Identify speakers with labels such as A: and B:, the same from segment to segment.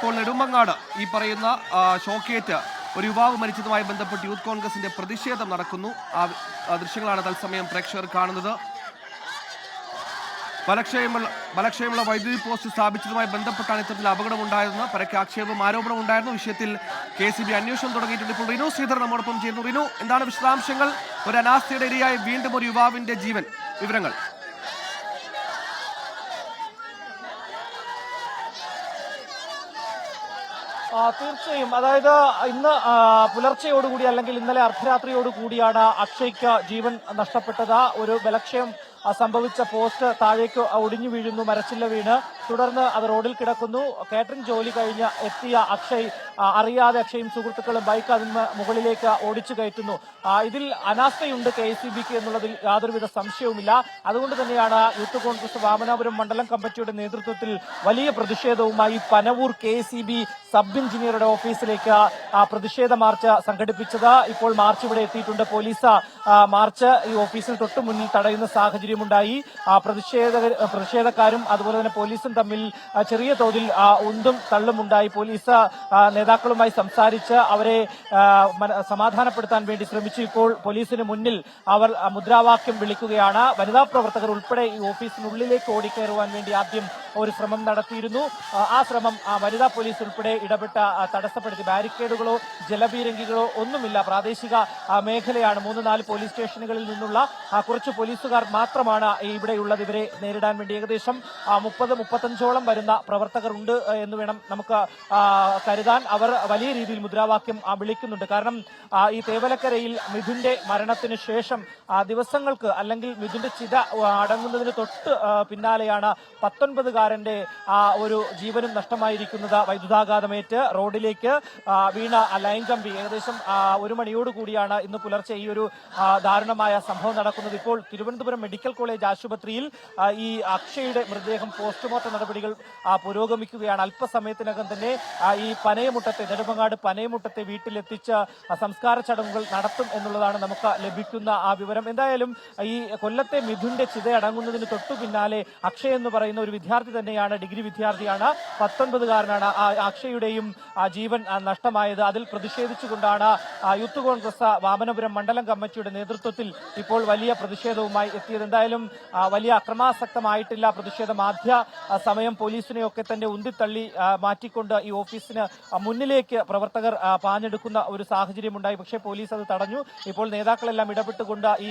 A: ഇപ്പോൾ നെടുമങ്ങാട്. ഈ പറയുന്ന ഷോക്കേറ്റ് ഒരു യുവാവ് മരിച്ചതുമായി ബന്ധപ്പെട്ട് യൂത്ത് കോൺഗ്രസിന്റെ പ്രതിഷേധം നടക്കുന്നു. ആ ദൃശ്യങ്ങളാണ് തത്സമയം പ്രേക്ഷകർ കാണുന്നത്. ബലക്ഷയമുള്ള ബലക്ഷയമുള്ള വൈദ്യുതി പോസ്റ്റ് സ്ഥാപിച്ചതുമായി ബന്ധപ്പെട്ടാണ് ഇത്തരത്തിൽ അപകടമുണ്ടായതെന്ന് പരക്കെ ആക്ഷേപം ആരോപണം ഉണ്ടായിരുന്നു. വിഷയത്തിൽ കെ സി ബി അന്വേഷണം തുടങ്ങിയിട്ടുണ്ട്. ഇപ്പോൾ റിനു ശ്രീധർ നമ്മോടൊപ്പം ചെയ്യുന്നു റിനു എന്താണ് വിശദാംശങ്ങൾ? ഒരു അനാസ്ഥയുടെ ഇരയായി വീണ്ടും ഒരു യുവാവിന്റെ ജീവൻ. വിവരങ്ങൾ.
B: തീർച്ചയായും. അതായത് ഇന്ന് പുലർച്ചയോടുകൂടി അല്ലെങ്കിൽ ഇന്നലെ അർദ്ധരാത്രിയോടുകൂടിയാണ് അക്ഷയ്ക്ക് ജീവൻ നഷ്ടപ്പെട്ടത്. ഒരു ബലക്ഷയം സംഭവിച്ച പോസ്റ്റ് താഴേക്ക് ഒടിഞ്ഞു വീഴുന്നു മരച്ചില്ല വീണ്. തുടർന്ന് അത് റോഡിൽ കിടക്കുന്നു. കാറ്ററിംഗ് ജോലി കഴിഞ്ഞ് എത്തിയ അക്ഷയ് അറിയാതെ അക്ഷയും സുഹൃത്തുക്കളും ബൈക്ക് അതിന് മുകളിലേക്ക് ഓടിച്ചു കയറ്റുന്നു. ഇതിൽ അനാസ്ഥയുണ്ട് കെ എസ് ബിക്ക് എന്നുള്ളതിൽ യാതൊരുവിധ സംശയവുമില്ല. അതുകൊണ്ട് തന്നെയാണ് യൂത്ത് കോൺഗ്രസ് വാമനാപുരം മണ്ഡലം കമ്മിറ്റിയുടെ നേതൃത്വത്തിൽ വലിയ പ്രതിഷേധവുമായി പനവൂർ കെ സബ് എഞ്ചിനീയറുടെ ഓഫീസിലേക്ക് പ്രതിഷേധ മാർച്ച് സംഘടിപ്പിച്ചത്. ഇപ്പോൾ മാർച്ച് ഇവിടെ എത്തിയിട്ടുണ്ട് പോലീസ് മാർച്ച് ഈ ഓഫീസിന് തൊട്ട് മുന്നിൽ തടയുന്ന സാഹചര്യമുണ്ടായി. പ്രതിഷേധ പ്രതിഷേധക്കാരും അതുപോലെ തന്നെ പോലീസും തമ്മിൽ ചെറിയ തോതിൽ ഉന്തും തള്ളുമുണ്ടായി പോലീസ് ആ, നേതാക്കളുമായി സംസാരിച്ച് അവരെ സമാധാനപ്പെടുത്താൻ വേണ്ടി ശ്രമിച്ചു. ഇപ്പോൾ പോലീസിന് മുന്നിൽ അവർ മുദ്രാവാക്യം വിളിക്കുകയാണ്. വനിതാ പ്രവർത്തകർ ഉൾപ്പെടെ ഈ ഓഫീസിനുള്ളിലേക്ക് ഓടിക്കയറുവാൻ വേണ്ടി ആദ്യം ഒരു ശ്രമം നടത്തിയിരുന്നു. ആ, ശ്രമം വനിതാ പോലീസ് ഉൾപ്പെടെ ഇടപെട്ട തടസ്സപ്പെടുത്തി. ബാരിക്കേഡുകളോ ജലപീരങ്കികളോ ഒന്നുമില്ല. പ്രാദേശിക മേഖലയാണ്. മൂന്ന് നാല് പോലീസ് സ്റ്റേഷനുകളിൽ നിന്നുള്ള കുറച്ച് പോലീസുകാർ മാത്രമാണ് ഇവിടെയുള്ളത് ഇവരെ നേരിടാൻ വേണ്ടി ഏകദേശം മുപ്പത് മുപ്പത്തഞ്ചോളം വരുന്ന പ്രവർത്തകർ ഉണ്ട് എന്ന് വേണം നമുക്ക് കരുതാൻ. അവർ വലിയ രീതിയിൽ മുദ്രാവാക്യം വിളിക്കുന്നുണ്ട്. കാരണം ഈ തേവലക്കരയിൽ മിഥുന്റെ മരണത്തിന് ശേഷം ദിവസങ്ങൾക്ക് അല്ലെങ്കിൽ മിഥുന്റെ ചിത അടങ്ങുന്നതിന് തൊട്ട് പിന്നാലെയാണ് പത്തൊൻപതുകാരന്റെ ഒരു ജീവനും നഷ്ടമായിരിക്കുന്നത്. വൈദ്യുതാഘാതമേറ്റ് റോഡിലേക്ക് വീണ ലൈൻ കമ്പി ഏകദേശം ഒരു മണിയോട് കൂടിയാണ് ഇന്ന് പുലർച്ചെ ഈ ഒരു ദാരുണമായ സംഭവം നടക്കുന്നത്. ഇപ്പോൾ തിരുവനന്തപുരം മെഡിക്കൽ കോളേജ് ആശുപത്രിയിൽ ഈ അക്ഷയുടെ മൃതദേഹം പോസ്റ്റ്മോർട്ടം നടപടികൾ പുരോഗമിക്കുകയാണ്. അല്പസമയത്തിനകം തന്നെ ഈ ഈ പനയമുട്ടത്തെ നെടുമങ്ങാട് പനയമുട്ടത്തെ വീട്ടിലെത്തിച്ച സംസ്കാര ചടങ്ങുകൾ നടത്തും എന്നുള്ളതാണ് നമുക്ക് ലഭിക്കുന്ന ആ വിവരം. എന്തായാലും ഈ കൊല്ലത്തെ മിഥുന്റെ ചിതയടങ്ങുന്നതിന് തൊട്ടു പിന്നാലെ അക്ഷയ് എന്ന് പറയുന്ന ഒരു വിദ്യാർത്ഥി തന്നെയാണ് ഡിഗ്രി വിദ്യാർത്ഥിയാണ്. പത്തൊൻപതുകാരനാണ്. ആ അക്ഷയുടെയും ജീവൻ നഷ്ടമായത്. അതിൽ പ്രതിഷേധിച്ചുകൊണ്ടാണ് യൂത്ത് കോൺഗ്രസ് വാമനപുരം മണ്ഡലം കമ്മിറ്റിയുടെ നേതൃത്വത്തിൽ ഇപ്പോൾ വലിയ പ്രതിഷേധവുമായി എത്തിയത്. എന്തായാലും വലിയ അക്രമാസക്തമായിട്ടില്ല പ്രതിഷേധം. ആദ്യ സമയം പോലീസിനെയൊക്കെ തന്നെ ഉന്തിത്തള്ളി മാറ്റിക്കൊണ്ട് ഈ ഓഫീസിന് മുന്നിലേക്ക് പ്രവർത്തകർ പാഞ്ഞെടുക്കുന്ന ഒരു സാഹചര്യം ഉണ്ടായി പക്ഷേ പോലീസ് അത് തടഞ്ഞു. ഇപ്പോൾ നേതാക്കളെല്ലാം ഇടപെട്ടുകൊണ്ട് ഈ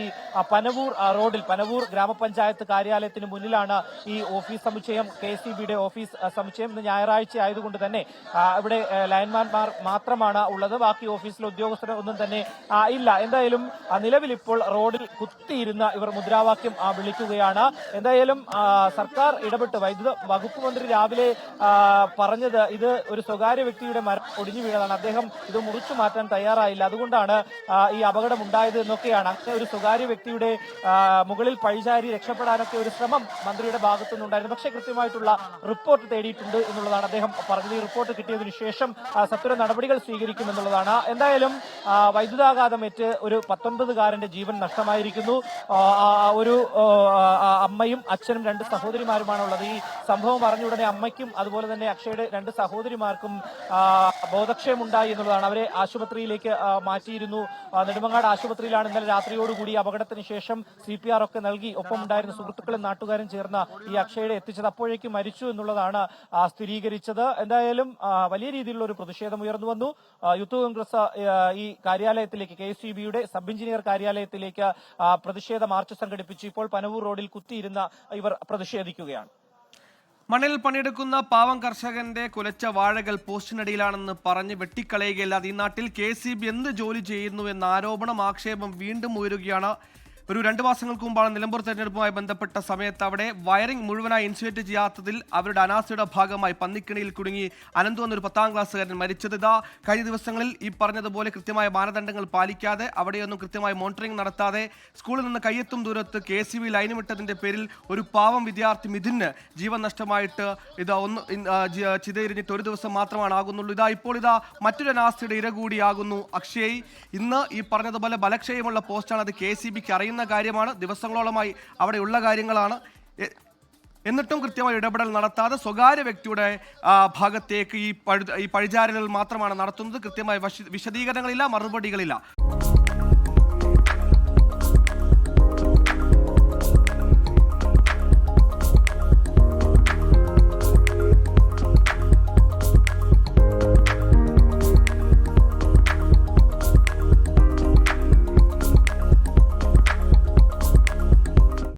B: പനവൂർ റോഡിൽ പനവൂർ ഗ്രാമപഞ്ചായത്ത് കാര്യാലയത്തിന് മുന്നിലാണ് ഈ ഓഫീസ് സമുച്ചയം കെ സി ബിയുടെ ഓഫീസ് സമുച്ചയം. ഇന്ന് ഞായറാഴ്ച ആയതുകൊണ്ട് തന്നെ ഇവിടെ ലൈൻമാൻമാർ മാത്രമാണ് ഉള്ളത്. ബാക്കി ഓഫീസിലെ ഉദ്യോഗസ്ഥരെ ഒന്നും തന്നെ ഇല്ല. എന്തായാലും നിലവിൽ ഇപ്പോൾ റോഡിൽ കുത്തിയിരുന്ന ഇവർ മുദ്രാവാക്യം വിളിക്കുകയാണ്. എന്തായാലും സർക്കാർ ഇടപെട്ട് വൈദ്യുത വകുപ്പ് മന്ത്രി രാവിലെ പറഞ്ഞത് ഇത് ഒരു സ്വകാര്യ വ്യക്തിയുടെ മരം ഒടിഞ്ഞു വീണതാണ് അദ്ദേഹം ഇത് മുറിച്ചു മാറ്റാൻ തയ്യാറായില്ല. അതുകൊണ്ടാണ് ഈ അപകടം ഉണ്ടായത് എന്നൊക്കെയാണ്. അങ്ങനെ ഒരു സ്വകാര്യ വ്യക്തിയുടെ മുകളിൽ പഴിചാരി രക്ഷപ്പെടാനൊക്കെ ഒരു ശ്രമം മന്ത്രിയുടെ ഭാഗത്തു നിന്നുണ്ടായിരുന്നു പക്ഷേ കൃത്യമായിട്ടുള്ള റിപ്പോർട്ട് തേടിയിട്ടുണ്ട് എന്നുള്ളതാണ് അദ്ദേഹം പറഞ്ഞത്. ഈ റിപ്പോർട്ട് കിട്ടിയതിനു ശേഷം സത്വര നടപടികൾ സ്വീകരിക്കുമെന്നുള്ളതാണ്. എന്തായാലും വൈദ്യുതാഘാതമേറ്റ് ഒരു പത്തൊൻപതുകാരന്റെ ജീവൻ നഷ്ടമായിരിക്കുന്നു. ഒരു അമ്മയും അച്ഛനും രണ്ട് സഹോദരിമാരുമാണ് ഉള്ളത് ഈ സംഭവം പറഞ്ഞ ഉടനെ അമ്മയ്ക്കും അതുപോലെ തന്നെ അക്ഷയുടെ രണ്ട് സഹോദരിമാർക്കും ബോധക്ഷയമുണ്ടായി എന്നുള്ളതാണ്. അവരെ ആശുപത്രിയിലേക്ക് മാറ്റിയിരുന്നു. നെടുമങ്ങാട് ആശുപത്രിയിലാണ് ഇന്നലെ രാത്രിയോടുകൂടി അപകടത്തിന് ശേഷം സി പി ആർ ഒക്കെ നൽകി. ഒപ്പം ഉണ്ടായിരുന്ന സുഹൃത്തുക്കളും നാട്ടുകാരും ചേർന്ന ഈ അക്ഷയുടെ എത്തിച്ചത് അപ്പോഴേക്കും മരിച്ചു എന്നുള്ളതാണ് സ്ഥിരീകരിച്ചത്. എന്തായാലും വലിയ രീതിയിലുള്ള ഒരു പ്രതിഷേധം ഉയർന്നു വന്നു. യൂത്ത് കോൺഗ്രസ് ഈ കാര്യാലയത്തിലേക്ക് കെ എസ് ബിയുടെ സബ് എഞ്ചിനീയർ കാര്യാലയത്തിലേക്ക് പ്രതിഷേധ മാർച്ച് സംഘടിപ്പിച്ചു. ഇപ്പോൾ പനവൂർ റോഡിൽ കുത്തിയിരുന്ന ഇവർ പ്രതിഷേധിക്കുകയാണ്.
A: മണ്ണിൽ പണിയെടുക്കുന്ന പാവം കർഷകന്റെ കുലച്ച വാഴകൾ പോസ്റ്റിനടിയിലാണെന്ന് പറഞ്ഞ് വെട്ടിക്കളയുകയല്ലാതെ ഈ നാട്ടിൽ കെ സി ബി എന്ത് ജോലി ചെയ്യുന്നു എന്ന ആരോപണം ആക്ഷേപം വീണ്ടും ഉയരുകയാണ് ഒരു രണ്ട് മാസങ്ങൾക്ക് മുമ്പാണ് നിലമ്പൂർ തെരഞ്ഞെടുപ്പുമായി ബന്ധപ്പെട്ട സമയത്ത് അവിടെ വയറിംഗ് മുഴുവനായി ഇൻസുലേറ്റ് ചെയ്യാത്തതിൽ അവരുടെ അനാസ്ഥയുടെ ഭാഗമായി പന്നിക്കിണിയിൽ കുടുങ്ങി അനന്തു എന്നൊരു പത്താം ക്ലാസ്സുകാരൻ മരിച്ചത്. ഇതാ കഴിഞ്ഞ ദിവസങ്ങളിൽ ഈ പറഞ്ഞതുപോലെ കൃത്യമായ മാനദണ്ഡങ്ങൾ പാലിക്കാതെ അവിടെയൊന്നും കൃത്യമായി മോണിറ്ററിംഗ് നടത്താതെ സ്കൂളിൽ നിന്ന് കയ്യെത്തും ദൂരത്ത് കെ സി ബി ലൈനുമിട്ടതിന്റെ പേരിൽ ഒരു പാവം വിദ്യാർത്ഥി മിഥുന് ജീവൻ നഷ്ടമായിട്ട് ഇത് ഒന്ന് ചിതയിരിഞ്ഞിട്ട് ഒരു ദിവസം മാത്രമാണ് ആകുന്നുള്ളൂ. ഇതാ ഇപ്പോൾ ഇതാ മറ്റൊരു അനാസ്ഥയുടെ ഇര കൂടിയാകുന്നു. അക്ഷയ് ഇന്ന് ഈ പറഞ്ഞതുപോലെ ബലക്ഷയമുള്ള പോസ്റ്റാണ് അത് കെ സി ബിക്ക് അറിയുന്ന കാര്യമാണ്. ദിവസങ്ങളോളമായി അവിടെയുള്ള കാര്യങ്ങളാണ്. എന്നിട്ടും കൃത്യമായ ഇടപെടൽ നടത്താതെ സ്വകാര്യ വ്യക്തിയുടെ ഭാഗത്തേക്ക് ഈ പഴു ഈ പഴിചാരലുകൾ മാത്രമാണ് നടത്തുന്നത്. കൃത്യമായ വശ- വിശദീകരണങ്ങളില്ല മറുപടികളില്ല.